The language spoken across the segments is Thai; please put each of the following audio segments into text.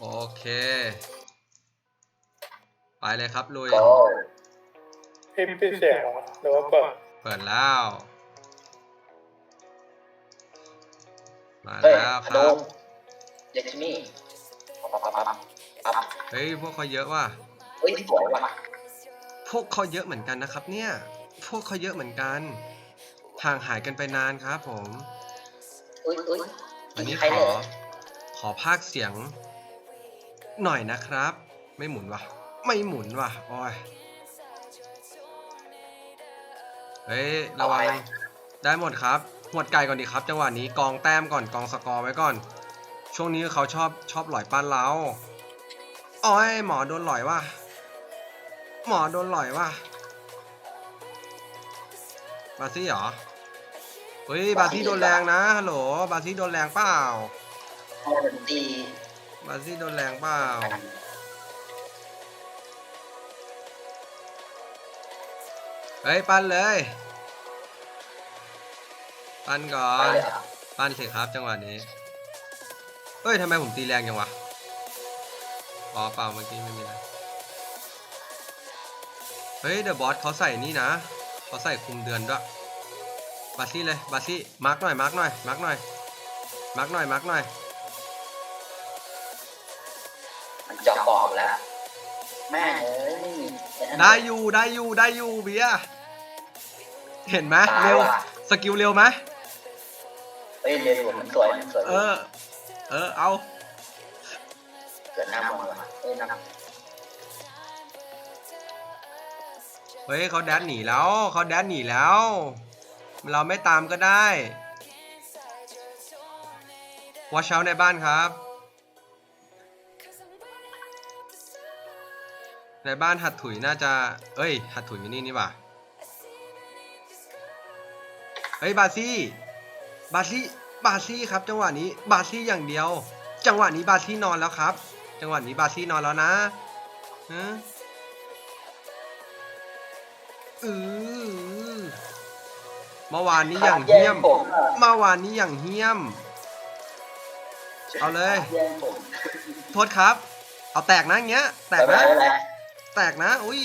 โอเค ไปเลยครับลุยก็พิมพ์ปิดเสียงเหรอหรือว่าเปิดเปิดแล้ว มาเฮ้ยแล้วคโดรับมเด็กที่นี่ปั๊บปั๊บปั๊บปั๊บเฮ้ยพวกเขาเยอะว่ะ เฮ้ยสวยว่ะพวกเขาเยอะเหมือนกันนะครับ เนี่ย พวกเขาเยอะเหมือนกัน ห่างหายกันไปนานครับผมเอ้ยเอ้ยวันนี้ใครขเลอขอภาคเสียง หน่อยนะครับ ไม่หมุนวะไม่หมุนวะโอ้ยเฮ้ยระวังได้หมดครับหวดไก่ก่อนดีครับ จังหวะนี้กองแต้มก่อนกองสกอร์ไว้ก่อน ช่วงนี้เขาชอบชอบหลอยปั้นเราอ้อยหมอโดนหลอยว่ะหมอโดนหลอยว่ะบาซี่เหรอเฮ้ยบาซี่โดนแรงนะฮัลโหลบาซี่โดนแรงเปล่าพอดนตี บาซี่โดนแรงเปล่าเฮ้ย ปั้นเลย ปั้นก่อไปนเลยเหรอปั้นสิครับจังหวะนี้ เฮ้ยทำไมผมตีแรงจังวะ อ๋อเปล่าเมื่อกี้ไม่มีอะเฮ้ยเดอะบอสเขาใส่นี่นะเขาใส่คุมเดือนด้วยบาซี่เลยบาซี่มาร์กหน่อยมาร์กหน่อยมาร์กหน่อยมาร์กหน่อยมาร์กหน่อย จอกบอกแล้ว แม่เอ้ยได้อยู่ได้อยู่ได้อยู่เบียร์เห็นไหมเร็วสกิลเร็วไหมเฮ้ยเรียนอยู่มันสวยมันสวยเออ เออเอา เกิดหน้ามองว่ะเฮ้ยน้ำเฮ้ยเขาแดนหนีแล้วเขาแดนหนีแล้ว เราไม่ตามก็ได้วอชเชาในบ้านครับ ในบ้านหัดถุยน่าจะ เอ้ย หัดถุยมินี่นี่ว่าเฮ้ยบาซี่ บาซี่ บาซี่ครับ จังหวะนี้ บาซี่อย่างเดียว จังหวะนี้บาซี่นอนแล้วครับ จังหวะนี้บาซี่นอนแล้วนะฮะอือเมื่อวานนี้อย่างเหี้ยม เมื่อวานนี้อย่างเหี้ยม เอาเลย โทษครับ เอาแตกนะอย่างเงี้ย แตกไม่นะเป็นไร แตกนะอุ้ย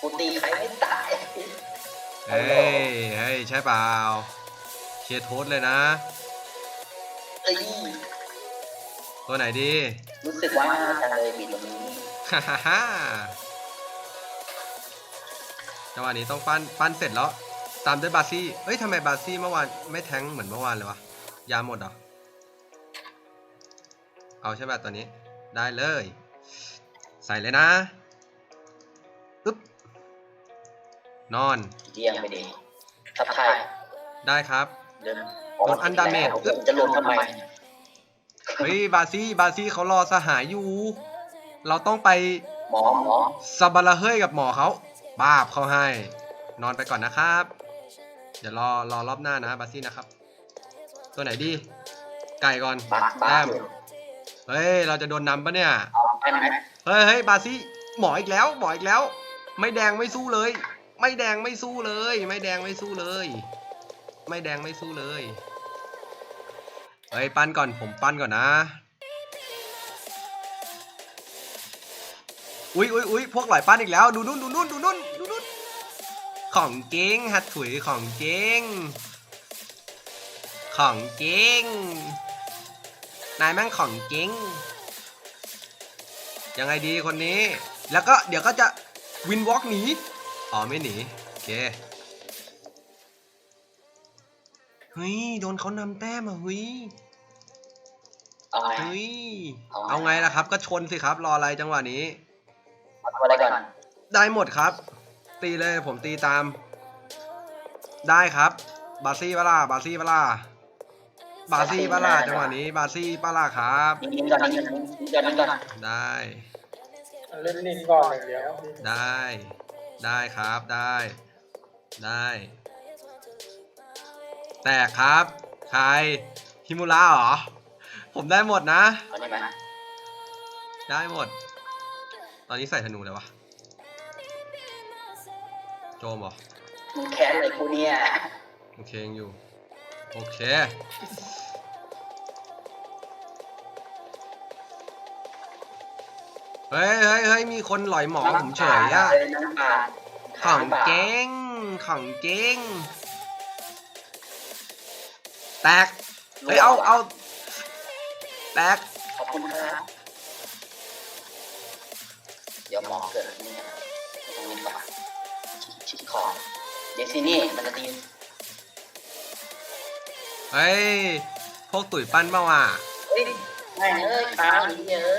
กูตีใครไม่ตายเฮ้ยเฮ้ยใช่เปล่าเชียร์โทษเลยนะ เอ้ยตัวไหนดีรู้สึกว่าจังเลยบิดตรงนี้ฮ่าฮ่าฮ่าจังหวะนี้ต้องปั้นปั้นเสร็จแล้ว ตามด้วยบาซี่เฮ้ยทำไมบาซี่เมื่อวานไม่แทงเหมือนเมื่อวานเลยวะยาหมดเหรอเอาใช่ป่ะตัวนี้ได้เลย ใส่เลยนะอึ๊บนอนเรียงไปดิทับไทายได้ครับเดินโดนอันดาเมจจะหล่นทำไมเฮ้ยบาซี่บาซี่เขารอสหายอยู่ เราต้องไปหมอหมอสบาระเฮ้ยกับหมอเขาบาบเขาให้ นอนไปก่อนนะครับ เดี๋ยวรอรอรอบหน้านะบาซี่นะครับ ตัวไหนดี ไก่ก่อนบักบัแต้กมเฮ้ย เราจะโดนนำปะเนี่ย เฮ้ยเฮ้ยบาซี่หมออีกแล้วหมออีกแล้ว ไม่แดงไม่สู้เลย ไม่แดงไม่สู้เลย ไม่แดงไม่สู้เลย ไม่แดงไม่สู้เลยเฮ้ยปั้นก่อนผมปั้นก่อนนะอุ้ยอุ้ยอุ้ยพวกหลอยปั้นอีกแล้วดูนู่นดูนู่นดูนู่นดูนู่นของเจ๊งฮัดถุยของเจ๊งของเจ๊งนายแม่งของเจ๊ง ยังไงดีคนนี้ แล้วก็เดี๋ยวก็จะวินวอล์กหนี อ๋อไม่หนี โอเค เฮ้ย โดนเขานำแต้มอะเฮ้ยเอาไงเฮ้ย เอาไงเอาไงล่ะครับ ก็ชนสิครับ รออะไรจังหวะนี้ เอาอะไรก่อน ได้หมดครับ ตีเลยผมตีตาม ได้ครับ บาซี่ปะล่าบาซี่ปะล่า บาซี่ปะล่าจังหวะนี้บาซี่ปะล่าครับนิ่งๆก่อนนิ่งๆก่อนนิ่งๆก่อนได้ เล่นนิ่งก่อนอย่างเดียวได้ ได้ครับได้ ได้ แตกครับ ใครฮิมุระเหรอ ผมได้หมดนะ เอานี่มาได้หมด ตอนนี้ใส่ธนูเลยวะโจมเหรอมึงแค้นอะไรกูเนี่ย โอเคยังอยู่ โอเค เฮ้ยเฮ้ยเฮ้ยมีคนหลอยหมอผมเฉยอะเลยน้ำปลาของเจ๊งของเจ๊งแตก เฮ้ยเอาเอาแตก ขอบคุณครับเดี๋ยวหมอเกิดนี่นะตรงนี้ก่อนชิดคอเดซินี่มันจะตี เฮ้ย พวกตุ๋ยปั้นเปล่าอะเฮ้ยแม่งเอ้ยค้างเยอะ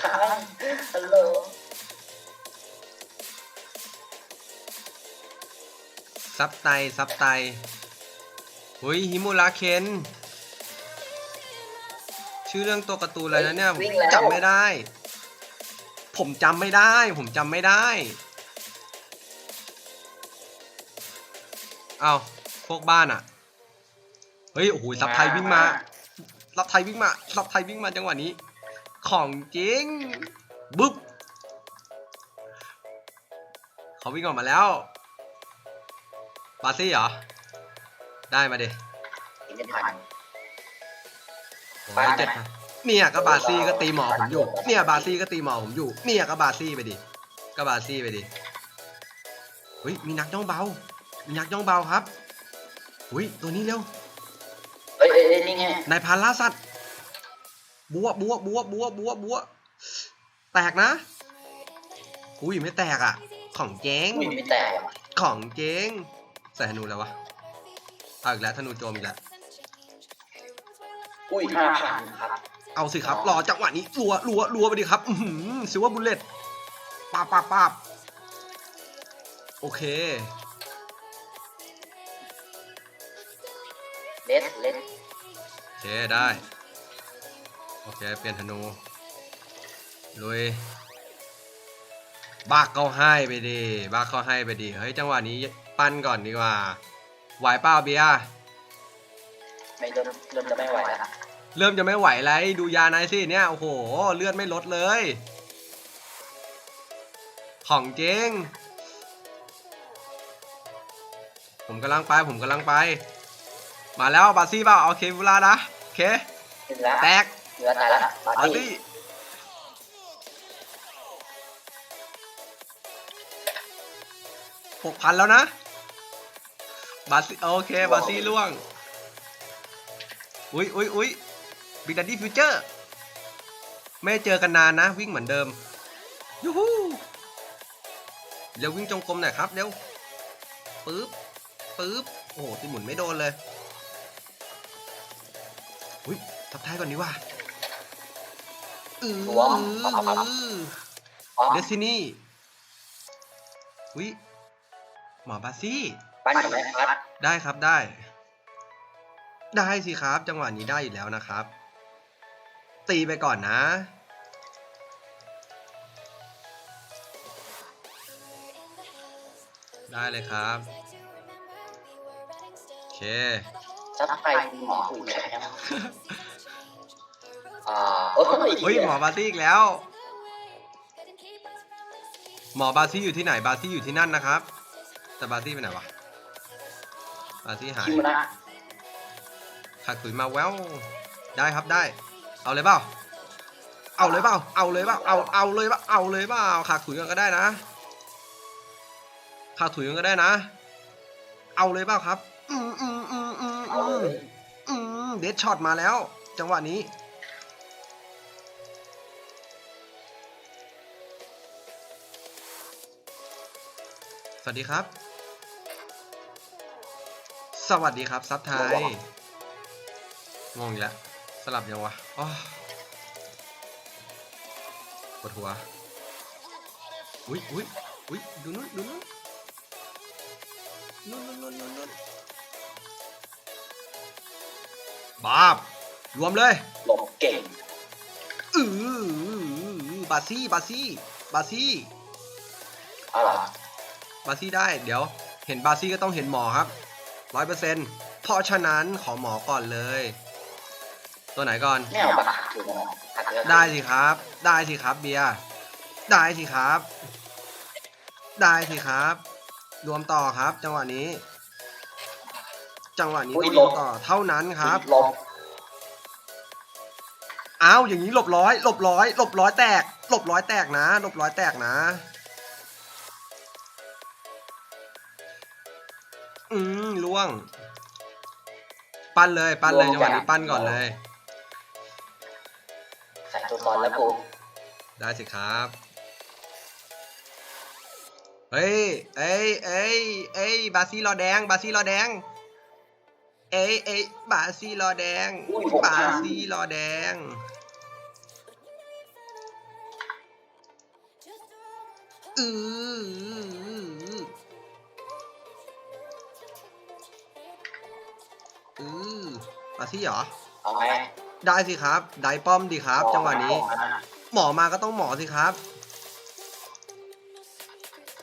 ค้างฮัลโหลซับไตซับไตหุยฮิมุระเคนชื่อเรื่องตัวการ์ตูนอะไรนะเนี่ยผมจำไม่ได้ ผมจำไม่ได้ ผมจำไม่ได้เอาพวกบ้านอะ เฮ้ยโอ้โหซับไทยวิ่งมาซับไทยวิ่งมาซับไทยวิ่งมาจังหวะนี้ ของจริงบึ๊บเขาวิ่งออกมาแล้วบาซี่เหรอ ได้มาดิอินเดียนพันโอ้ยเจ็ดพันเนี่ยก็บาซี่ก็ตีหมอผมอยู่ เนี่ยบาซี่ก็ตีหมอผมอยู่ เนี่ยก็บาซี่ไปดิ ก็บาซี่ไปดิ เฮ้ยมีนักย่องเบา มีนักย่องเบาครับ อุ้ยตัวนี้เร็ว นี่ไงนายพรานล่าสัตว์บัวบัวบัวบัวบัวบัวแตกนะอุ้ยไม่แตกอะ ของเจ๊งอุ้ยไม่แตกว่ะของเจ๊งใส่ธนูแล้ววะเอาอีกแล้วธนูโจมอีกแล้วอุ้ยห้าพันครับเอาสิครับรอจังหวะนี้รัวรัวรัวไปดิครับอือหือซิว่าบุลเลตปาบปาบปาบโอเคเลสเลสโอเค ได้ โอเค เปลี่ยนธนูลุยบ้าเขาให้ไปดิบ้าเขาให้ไปดิเฮ้ยจังหวะนี้ปั้นก่อนดีกว่าไหวเปล่าเบียร์ไม่เริ่มเริ่มจะไม่ไหวแล้วเริ่มจะไม่ไหวแล้วดูยานายสิเนี่ยโอ้โหเลือดไม่ลดเลย ของเจ๊งผมกำลังไปผมกำลังไป มาแล้วบาซี่เปล่าเอาเคฟูลานะโอ เค ถึงแล้วแตกเหลือตายแล้วบาบาร์ตี้ซี่หกพันแล้วนะ บาซี่โอเค บาซี่ล่วง อุ้ยอุ้ยอุ้ยบิ๊กดัดดี้ฟิวเจอร์ ไม่เจอกันนานนะ วิ่งเหมือนเดิม ยูฮูเร็ววิ่งจงกรมหน่อยครับ เร็ว ปึ๊บ ปึ๊บ โอ้โหตีหมุนไม่โดนเลย อุ้ยทับท้ายก่อนดีกว่าอือรวมเอาเอาเอาเอาเดซินี่อุ้ยหมอบาซี่ปั้นกับแม่พัดได้ครับได้ ได้สิครับ จังหวะนี้ได้อยู่แล้วนะครับ ตีไปก่อนนะ ได้เลยครับ โอเค จะไปคุณหมอคุยแค่อ่าเอ้ยเฮ้ยหมอบาซี่อีกแล้ว หมอบาซี่อยู่ที่ไหนบาซี่อยู่ที่นั่นนะครับ แต่บาซี่ไปไหนวะบาซี่หายคิวนะขาดขุยมาแววได้ครับได้ เอาเลยเปล่าเอาเลยเปล่าเอาเลยเปล่าเอาเอาเลยเปล่าเอาเลยเปล่าขาดขุยกันก็ได้นะขาดขุยกันก็ได้นะ เอาเลยเปล่าครับอืมอืมอืมอื มเอาอืเลมยอืมเดดช็อตมาแล้ว จังหวะนี้ สวัสดีครับ สวัสดีครับ ซับไทย งงอีกแล้ว สลับยังวะอ้อปวดหัว อุ้ยอุ้ยอุ้ยดูนู้นดูนู้นนู้นนู้นนู้น บาบรวมเลยหลบเก่งอือบาซี่บาซี่บาซี่เอาเหรอบาซี่ได้ เดี๋ยว เห็นบาซี่ก็ต้องเห็นหมอครับร้อยเปอร์เซ็นต์เพราะฉะนั้นขอหมอก่อนเลย ตัวไหนก่อน ไม่เอาบัตรถูกไหมหักเยอะได้สิครับ ได้สิครับเบียร์ได้สิครับ ได้สิครับ รวมต่อครับ จังหวะนี้ จังหวะนี้ต้องรวมต่อเท่านั้นครับหลบออ้าวอย่างนี้หลบร้อยหลบร้อยหลบร้อยแตกหลบร้อยแตกนะหลบร้อยแตกนะ อืมล่วง ปั้นเลยปั้นเลยจังหวะนี้ปั้นก่อนเลยใส่ตัวก่อนแล้วกูได้สิครับ เฮ้ยเอ้ยเอ้ยเอ้ยบาซี่รอแดง บาซี่รอแดง เอ้ยเอ้ยบาซี่รอแดงบาซี่รอแดง อืออือบาซี่เหรอ เอาไหมได้สิครับ ได้ป้อมดีครับ จังหวะนี้ หมอมาก็ต้องหมอสิครับ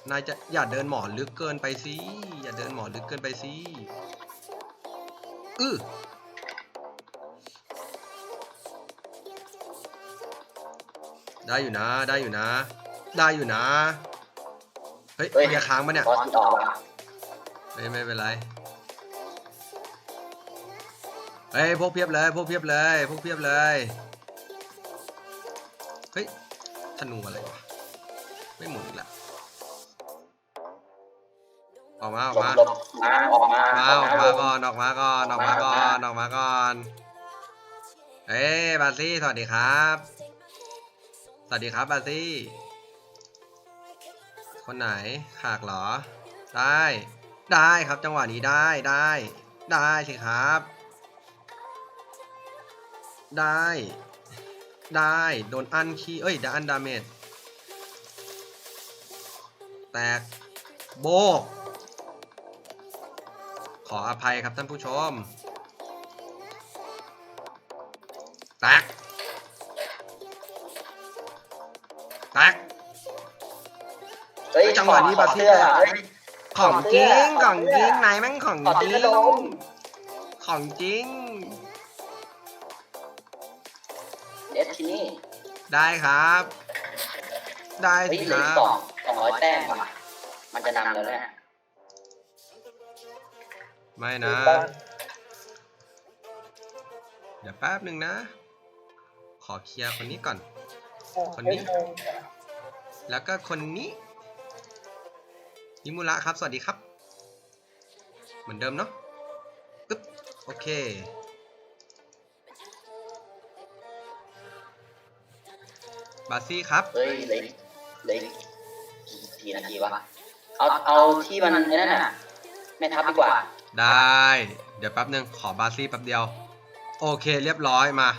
นายจะอย่าเดินหมอลึกเกินไปสิ อย่าเดินหมอลึกเกินไปสิ อือได้อยู่นะ ได้อยู่นะ ได้อยู่นะ เฮ้ยเบียร์ค้างปะเนี่ย บอสต่อว่ะไม่ไม่เป็นไร เฮ้ยพวกเพียบเลยพวกเพียบเลยพวกเพียบเลย เฮ้ยธนูอะไรวะ ไม่หมุนอีกละ ออกมาออกหลบมาหลบมาออกมามาออกมาก่อนออกมาก่อนออกมาก่อนออกมาก่อนเฮ้ยบาซี่สวัสดีครับ สวัสดีครับบาซี่ คนไหนขากเหรอ ได้ ได้ครับจังหวะนี้ได้ได้ ได้สิครับ ได้ ได้โดนอันคีเอ้ยเดยวอันดาเมจแตกโบกข ออภัยครับท่านผู้ชมแตกแตกเฮ้ยจังหวะนี้บาซี่เสื้อเฮ้ยของจริงขขอองงเสื้จริองนายแม่งของขอจเสื้ริองลงของจริงเดสทีนี่ได้ครับ ได้เฮ้ยสิเหคลือรัอีกบสองสองร้อยแต้มว่ะมันจะนำแล้วเนี่ย ไม่นะ เดี๋ยวแป๊บหนึ่งนะ ขอเคลียร์คนนี้ก่อน คนนี้ แล้วก็คนนี้ยิมุระครับ สวัสดีครับ เหมือนเดิมเนาะอึ๊บ โอเค บาซี่ครับ เฮ้ยเหลยเหลยกี่นาทีวะ เอา เอาที่มันไอ้นั่นน่ะไม่ทับดีกว่า ได้ เดี๋ยวแป๊บหนึ่งขอบาซี่แป๊บเดียว โอเคเรียบร้อยมา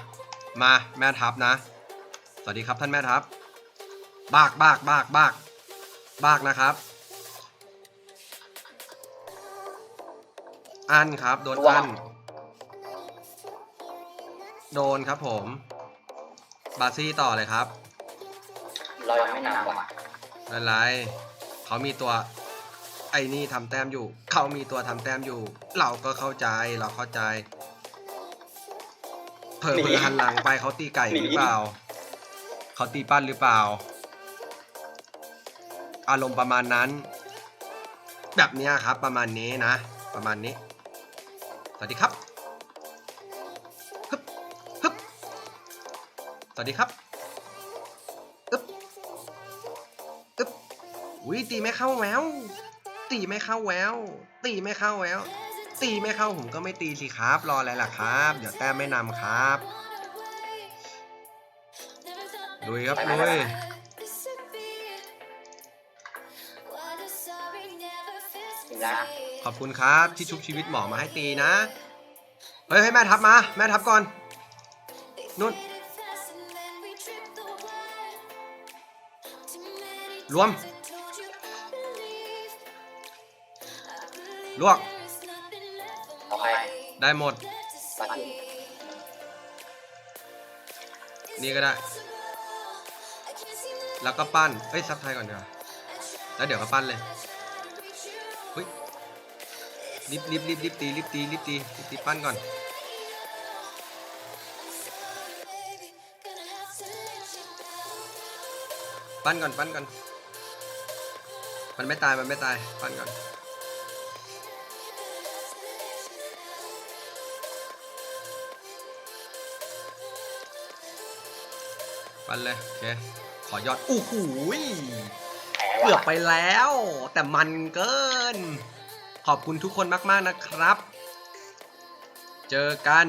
มาแม่ทัพนะ สวัสดีครับท่านแม่ทัพบากบากบากบากบากนะครับ อันครับโดนอันโดนครับผม บาซี่ต่อเลยครับ เรายังไม่นำว่ะไม่เป็นไรเขามีตัว ไอ้นี่ทำแต้มอยู่ เขามีตัวทำแต้มอยู่ เราก็เข้าใจเราเข้าใจ เผลอเผลอหันหลังไปเขาตีไก่หรือเปล่า เขาตีปั้นหรือเปล่า อารมณ์ประมาณนั้น แบบเนี้ยครับประมาณนี้นะ ประมาณนี้ สวัสดีครับฮึบฮึบสวัสดีครับอึ๊บอึ๊บอุ้ยตีไม่เข้าแวว ตีไม่เข้าแววตีไม่เข้าแววตีไม่เข้าผมก็ไม่ตีสิครับ รออะไรล่ะครับ เดี๋ยวแต้มไม่นำครับลุยครับลุยขอบคุณครับที่ชุบชีวิตหมอมาให้ตีนะ เฮ้ยให้แม่ทับมา แม่ทับก่อนนู่นรวม ลวก เอาไปได้หมด ปัดอยู่นี่ก็ได้ แล้วก็ปั้น เอ้ยซับไทยก่อนดีกว่าแล้วเดี๋ยวก็ปั้นเลยเฮ้ยรีบรีบรีบรีบตีรีบตีรีบตีรีบตีปั้นก่อน ปั้นก่อนปั้นก่อน มันไม่ตายมันไม่ตาย ปั้นก่อน ปันเลยโอเคขอยอดอู้หูยแพ้เกือบว่ะไปแล้ว แต่มันเกิน ขอบคุณทุกคนมาก ๆ นะครับ เจอกัน